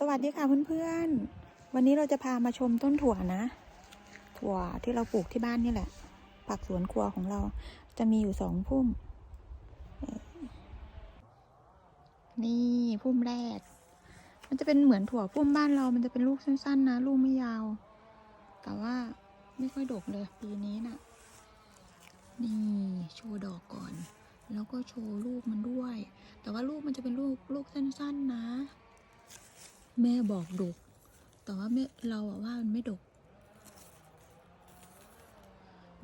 สวัสดีค่ะเพื่อนๆ วันนี้เราจะพามาชมต้นถั่วนะ ถั่วที่เราปลูกที่บ้านนี่แหละ ผักสวนครัวของเราจะมีอยู่สองพุ่ม นี่พุ่มแรก มันจะเป็นเหมือนถั่วพุ่มบ้านเรา มันจะเป็นลูกสั้นๆนะ ลูกไม่ยาว แต่ว่าไม่ค่อยดกเลยปีนี้น่ะ นี่โชว์ดอกก่อน แล้วก็โชว์ลูกมันด้วย แต่ว่าลูกมันจะเป็นลูกลูกสั้น ๆ นะ แม่บอกดก แต่ว่าแม่เราอะว่ามันไม่ดก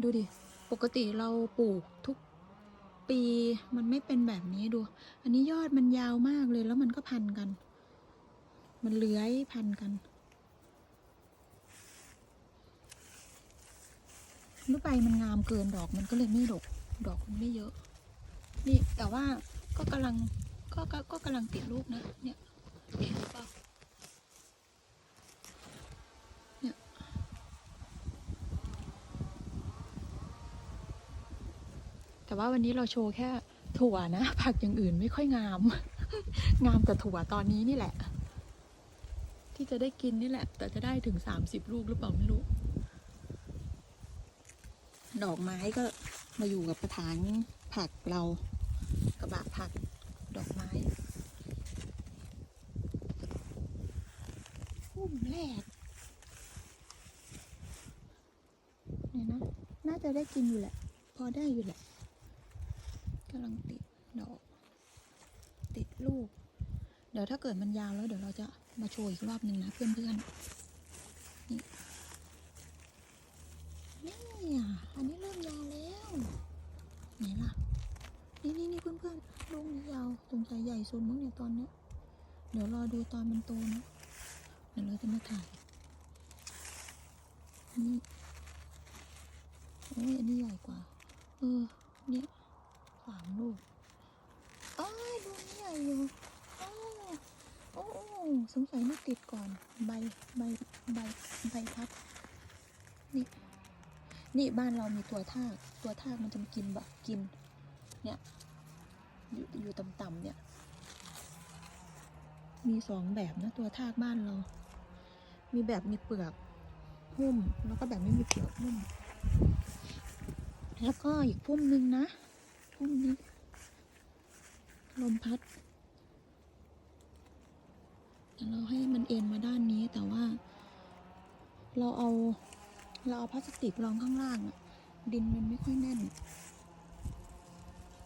ดูดิ ปกติเราปลูกทุกปีมันไม่เป็นแบบนี้ดู อันนี้ยอดมันยาวมากเลยแล้วมันก็พันกัน มันเลื้อยพันกันลูกใบมันงามเกินดอกมันก็เลยไม่ดก ดอกมันไม่เยอะ นี่แต่ว่าก็กำลังก็ก็ก็กำลังติดลูกนะ เนี่ยเห็นหรือเปล่า แต่ว่าวันนี้เราโชว์แค่ถั่วนะ ผักอย่างอื่นไม่ค่อยงาม งามแต่ถั่วตอนนี้นี่แหละ ที่จะได้กินนี่แหละ แต่จะได้ถึงสามสิบลูกหรือเปล่าไม่รู้ ดอกไม้ก็มาอยู่กับกระถางผักเรากระบะผักดอกไม้พุ่มแรกเนี่ยนะ น่าจะได้กินอยู่แหละ พอได้อยู่แหละ กำลังติดดอก ติดลูก เดี๋ยวถ้าเกิดมันยาวแล้วเดี๋ยวเราจะมาโชว์อีกรอบหนึ่งนะเพื่อนๆ นี่นี่อะอันนี้เริ่มยาวแล้ว ไหนล่ะ นี่นี่นี่เพื่อนๆลูกนี้ยาวสงสัยใหญ่สุดมั้งเนี่ยตอนเนี้ยเดี๋ยวรอดูตอนมันโตนะเดี๋ยวเราจะมาถ่ายนี่โอ้ยอันนี้ใหญ่กว่า เออ เนี่ย สามลูกอ้ยดูนี่ใหญ่อยู่อ้โอ้สงสัยไม่ติดก่อน ใบใบใบใบพัดนี่นี่บ้านเรามีตัวทากตัวทากมันจะมากินแบบกิน เนี่ย อยู่อยู่ต่ำๆเนี่ย มีสองแบบนะตัวทากบ้านเรา มีแบบมีเปลือกหุ้มแล้วก็แบบไม่มีเปลือกหุ้ม แล้วก็อีกพุ่มหนึ่งนะ พุ่มนี้ลมพัดแต่เราให้มันเอ็นมาด้านนี้แต่ว่า เราเอาเราเอาพลาสติกรองข้างล่างอะดินมันไม่ค่อยแน่น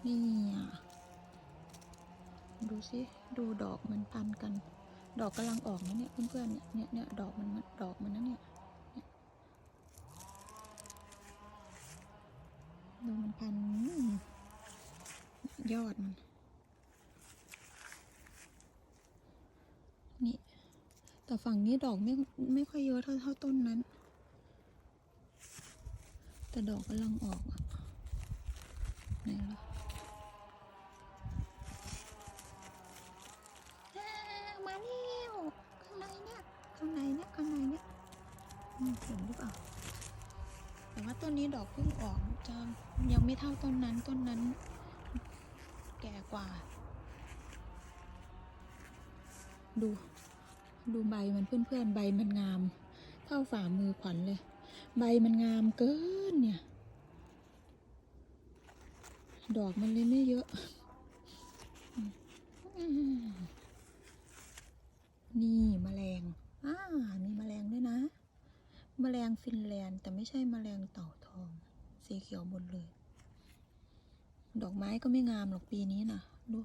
นี่อะดูสิดูดอกมันพันกัน ดอกกำลังออกนะเนี่ยเพื่อนๆเนี่ยเนี่ยเนี่ยดอกมันดอกมันนะเนี่ยเนี่ยดูมันพันอืม ยอดมัน นี่ แต่ฝั่งนี้ดอกไม่ไม่ค่อยเยอะเท่าเท่าต้นนั้น แต่ดอกกำลังออกอะไหนล่ะอ่ามาแล้วข้างในเนี่ยข้างในเนี่ยข้างในเนี่ยอืมเห็นหรือเปล่าแต่ว่าต้นนี้ดอกเพิ่งออกจะยังไม่เท่าต้นนั้นต้นนั้น แก่กว่า ดู ดูใบมันเพื่อนๆ ใบมันงาม เท่าฝ่ามือขวัญเลย ใบมันงามเกินเนี่ย ดอกมันเลยไม่เยอะอืมนี่มแมลงอ่ามีแมลงด้วยนะ แมลงฟินแลนด์ แต่ไม่ใช่แมลงเต่าทอง สีเขียวหมดเลย ดอกไม้ก็ไม่งามหรอกปีนี้นะดู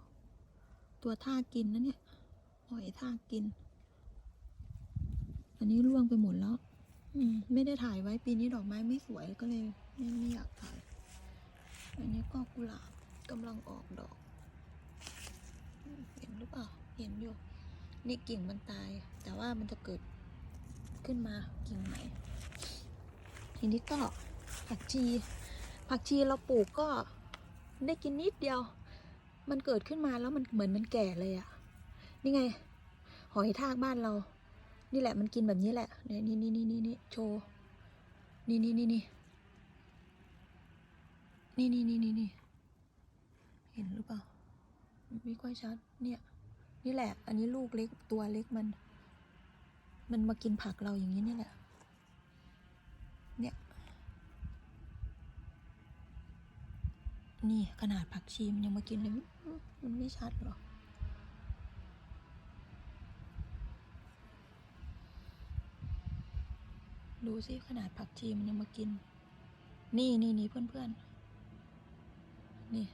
ตัวท่ากินนะเนี่ยหอยท่ากิน อันนี้ร่วงไปหมดแล้ว อืม ไม่ได้ถ่ายไว้ปีนี้ดอกไม้ไม่สวยก็เลยไม่ไม่อยากถ่าย อันนี้ก็กุหลาบกำลังออกดอก เห็นหรือเปล่า เห็นอยู่ นี่กิ่งมันตาย แต่ว่ามันจะเกิดขึ้นมากิ่งใหม่ทีนี้ก็ผักชี ผักชีเราปลูกก็ ได้กินนิดเดียว มันเกิดขึ้นมาแล้วมันเหมือนมันแก่เลยอะนี่ไง หอยทากบ้านเรา นี่แหละมันกินแบบนี้แหละ นี่นี่นี่นี่นี่โชว์ นี่นี่นี่นี่นี่นี่นี่นี่นี่เห็นหรือเปล่าไม่ค่อยชัด เนี่ย นี่แหละ อันนี้ลูกเล็กตัวเล็กมัน มันมากินผักเราอย่างนี้นี่แหละ เนี่ย นี่ขนาดผักชีมันยังมากินเลยมันไม่ชัดหรอ ดูสิขนาดผักชีมันยังมากิน นี่นี่นี่เพื่อนเพื่อนนี่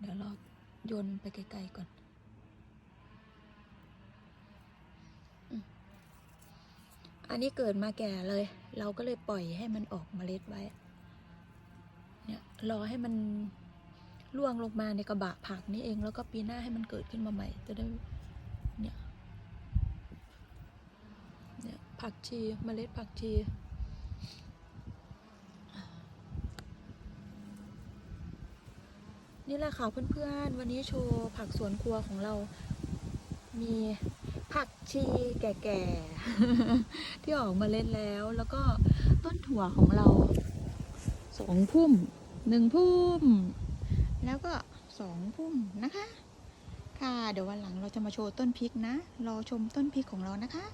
เดี๋ยวเราโยนไปไกลๆก่อนอันนี้เกิดมาแก่เลย เราก็เลยปล่อยให้มันออกเมล็ดไว้ รอให้มันร่วงลงมาในกระบะผักนี่เอง แล้วก็ปีหน้าให้มันเกิดขึ้นมาใหม่ จะได้เนี่ยเนี่ยผักชีเมล็ดผักชีนี่แหละค่ะเพื่อนๆ วันนี้โชว์ผักสวนครัวของเรา มีผักชีแก่ๆ ที่ออกมาเล็ดแล้ว แล้วก็ต้นถั่วของเราสองพุ่ม หนึ่งพุ่ม แล้วก็สองพุ่มนะคะ ค่ะ เดี๋ยววันหลังเราจะมาโชว์ต้นพริกนะ รอชมต้นพริกของเรานะคะ